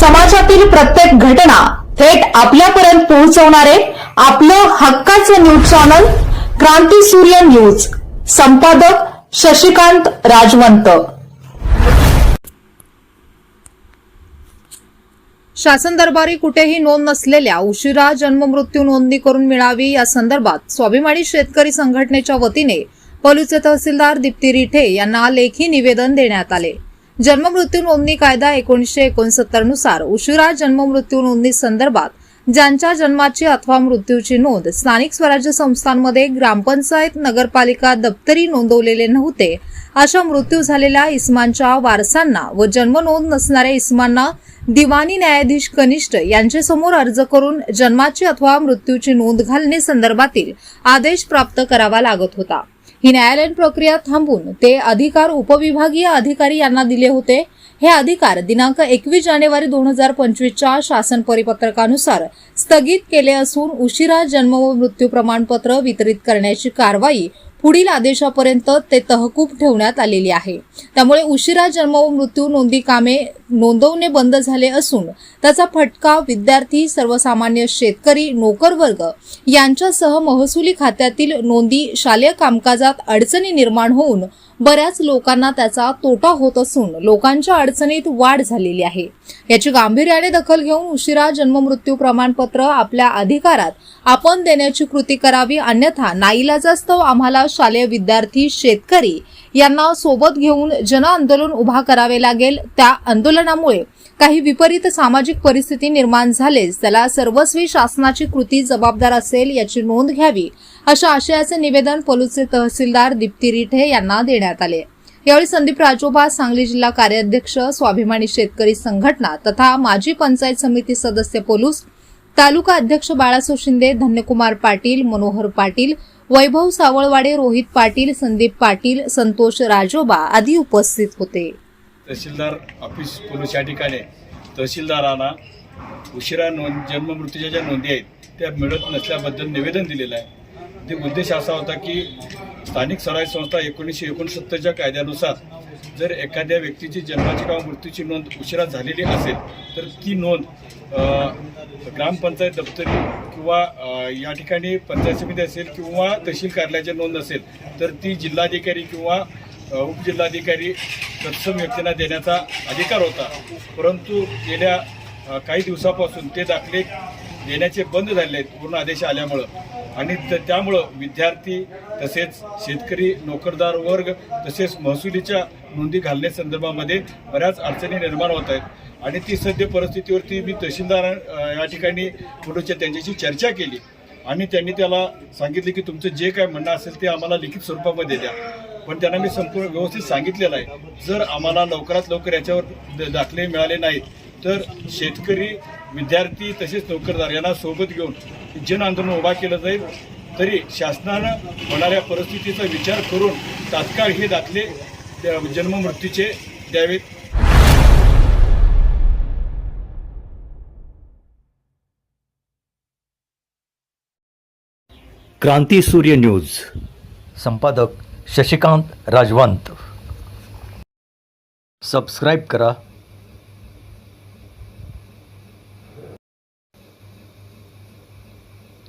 समाजातील प्रत्येक घटना थेट आपल्यापर्यंत पोहोचवणारे आपलं हक्काचं न्यूज चॅनल क्रांती सूर्य न्यूज. संपादक शशिकांत राजवंत. शासन दरबारी कुठेही नोंद नसलेल्या उशिरा जन्ममृत्यू नोंदणी करून मिळावी या संदर्भात स्वाभिमानी शेतकरी संघटनेच्या वतीने पलूचे तहसीलदार दीप्ती रिठे यांना लेखी निवेदन देण्यात आले. जन्ममृत्यू नोंदणी कायदा एकोणीसशे एकोणसत्तरनुसार उशिरा जन्ममृत्यू नोंदणी संदर्भात ज्यांच्या जन्माची अथवा मृत्यूची नोंद स्थानिक स्वराज्य संस्थांमध्ये ग्रामपंचायत नगरपालिका दप्तरी नोंदवलेले नव्हते अशा मृत्यू झालेल्या इस्मांच्या वारसांना व जन्मनोंद नसणाऱ्या इस्मांना दिवाणी न्यायाधीश कनिष्ठ यांच्यासमोर अर्ज करून जन्माची अथवा मृत्यूची नोंद घालणे संदर्भातील आदेश प्राप्त करावा लागत होता. ही न्यायालयीन प्रक्रिया थांबून ते अधिकार उपविभागीय अधिकारी यांना दिले होते. हे अधिकार दिनांक एकवीस जानेवारी दोन हजार पंचवीसच्या शासन परिपत्रकानुसार स्थगित केले असून उशिरा जन्म व मृत्यू प्रमाणपत्र वितरित करण्याची कारवाई पुढील आदेशापर्यंत ते तहकूब ठेवण्यात आलेली आहे. त्यामुळे उशिरा जन्म व मृत्यू नोंदी कामे नोंदवणे बंद झाले असून त्याचा फटका विद्यार्थी सर्वसामान्य शेतकरी नोकरवर्ग यांच्यासह महसुली खात्यातील नोंदी शालेय कामकाजात अडचणी निर्माण होऊन बऱ्याच लोकांना त्याचा तोटा होत असून लोकांच्या अडचणीत वाढ झालेली आहे. याची गांभीर्याने दखल घेऊन उशिरा जन्ममृत्यू प्रमाणपत्र आपल्या अधिकारात आपण देण्याची कृती करावी अन्यथा नाईलाजास्तव आम्हाला शालेय विद्यार्थी शेतकरी यांना सोबत घेऊन जन आंदोलन उभा करावे लागेल. त्या आंदोलनामुळे काही विपरीत सामाजिक परिस्थिती निर्माण झालेच त्याला सर्वस्वी शासनाची कृती जबाबदार असेल याची नोंद घ्यावी अशा आशयाचे निवेदन पलूचे तहसीलदार दीप्ती रिठे यांना देण्यात आले. यावेळी संदीप राजोबा सांगली जिल्हा कार्याध्यक्ष स्वाभिमानी शेतकरी संघटना तथा माजी पंचायत समिती सदस्य पोलूस तालुका अध्यक्ष बाळासो शिंदे धन्यकुमार पाटील मनोहर पाटील वैभव सावळवाडे रोहित पाटील संदीप पाटील संतोष राजोबा आदी उपस्थित होते. तहसीलदार ऑफिस पोलीस या ठिकाणी. तहसीलदारांना उशिरा नोंद जन्ममृत्यूच्या ज्या नोंदी आहेत त्या मिळत नसल्याबद्दल निवेदन दिलेलं आहे. ते उद्देश असा होता की स्थानिक स्वराज्य संस्था एकोणीसशे एकोणसत्तरच्या कायद्यानुसार जर एखाद्या व्यक्तीची जन्माची किंवा मृत्यूची नोंद उशिरा झालेली असेल तर ती नोंद ग्रामपंचायत दप्तरी किंवा या ठिकाणी पंचायत समिती असेल किंवा तहसील कार्यालयाची नोंद असेल तर ती जिल्हाधिकारी किंवा उपजिल्हाधिकारी तत्सम व्यक्तींना देण्याचा अधिकार होता. परंतु गेल्या काही दिवसापासून ते दाखले देण्याचे बंद झाले आहेत पूर्ण आदेश आल्यामुळं. आणि त- त्यामुळं विद्यार्थी तसेच शेतकरी नोकरदार वर्ग तसेच महसुलीच्या नोंदी घालण्यासंदर्भामध्ये बऱ्याच अडचणी निर्माण होत आहेत. आणि ती सद्य परिस्थितीवरती मी तहसीलदार या ठिकाणी पुढच्या त्यांच्याशी चर्चा केली. आणि त्यांनी त्याला सांगितले की तुमचं जे काय म्हणणं असेल ते आम्हाला लिखित स्वरूपामध्ये द्या. पण त्यांना मी संपूर्ण व्यवस्थित सांगितलेलं आहे. जर आम्हाला लवकरात लवकर याच्यावर द- दाखले मिळाले नाहीत तर शेतकरी विद्यार्थी तसेच नोकरदार यांना सोबत घेऊन जन आंदोलन उभा केलं जाईल. तरी शासनानं होणाऱ्या परिस्थितीचा विचार करून तात्काळ हे दाखले जन्ममृत्यूचे द्यावेत. क्रांती सूर्य न्यूज. संपादक शशिकांत राजवंत. सबस्क्राईब करा.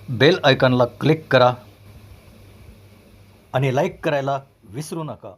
बेल आयकॉनला क्लिक करा. आणि लाईक करायला विसरू नका.